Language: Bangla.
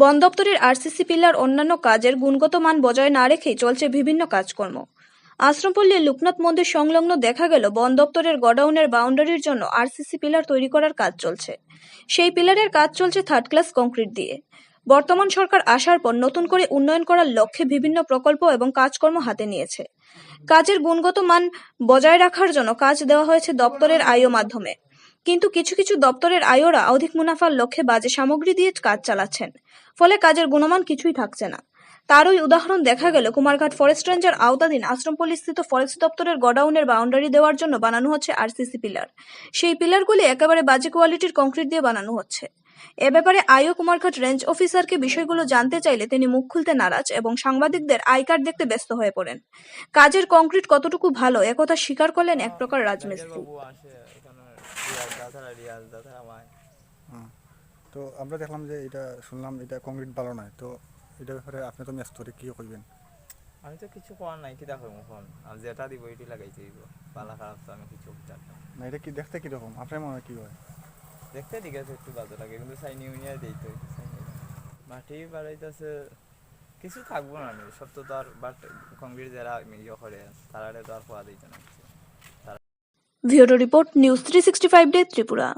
বন দপ্তরের আরসিসি পিলার অন্যান্য কাজের গুণগত মান বজায় না রেখেই চলছে বিভিন্ন কাজকর্ম। আশ্রমপল্লীর লোকনাথ মন্দির সংলগ্ন দেখা গেল বন দপ্তরের গডাউনের বাউন্ডারির জন্য আরসিসি পিলার তৈরি করার কাজ চলছে। সেই পিলারের কাজ চলছে থার্ড ক্লাস কংক্রিট দিয়ে। বর্তমান সরকার আসার পর নতুন করে উন্নয়ন করার লক্ষ্যে বিভিন্ন প্রকল্প এবং কাজকর্ম হাতে নিয়েছে। কাজের গুণগত মান বজায় রাখার জন্য কাজ দেওয়া হয়েছে দপ্তরের আইও মাধ্যমে। কিন্তু কিছু কিছু দপ্তরের আয়োরা অধিক মুনাফার লক্ষ্যে বাজে সামগ্রী দিয়ে কাজ চালাচ্ছেন, ফলে কাজের গুণমান কিছুই থাকছে না। তারই উদাহরণ দেখা গেল কুমারঘাট ফরেস্ট রেঞ্জের আওতাধীন আশ্রমপল্লী স্থিত ফরেস্ট দপ্তরের গডাউনের বাউন্ডারি দেওয়ার জন্য বানানো হচ্ছে আরসিসি পিলার। সেই পিলারগুলি একেবারে বাজে কোয়ালিটির কংক্রিট দিয়ে বানানো হচ্ছে। এ ব্যাপারে আইও কুমারঘাট রেঞ্জ অফিসারকে বিষয়গুলো জানতে চাইলে তিনি মুখ খুলতে নারাজ এবং সাংবাদিকদের আই কার্ড দেখতে ব্যস্ত হয়ে পড়েন। কাজের কংক্রিট কতটুকু ভালো, একথা স্বীকার করলেন এক প্রকার রাজমিস্ত্রি। এখানে রিয়াজ আমায় তো আমরা দেখলাম যে এটা শুনলাম এটা কংক্রিট ভালো নয়। তো এটা ব্যাপারে আপনি তো মেস্তরে কি কইবেন আমি তো কিছু করার নাই কি দেখো ফোন আমি যেটা দিব এটি লাগাইতে দিব পালা খারাপ তো আমি কিছু পারতাম। না। এটা কি দেখতে কীরকম? আপনার মনে হয় কি হয়? দেখতে ঠিক আছে একটু বাজে লাগে কিন্তু সাইন ইউনিয়ার দিই তো মাটি বাড়াইতেছে কিছু থাকব না আমি সব তো তার বাট কংক্রিট যারা ইয়ে করে তারা তো আর খোয়া দিতে না। Video report news three sixty five day Tripura.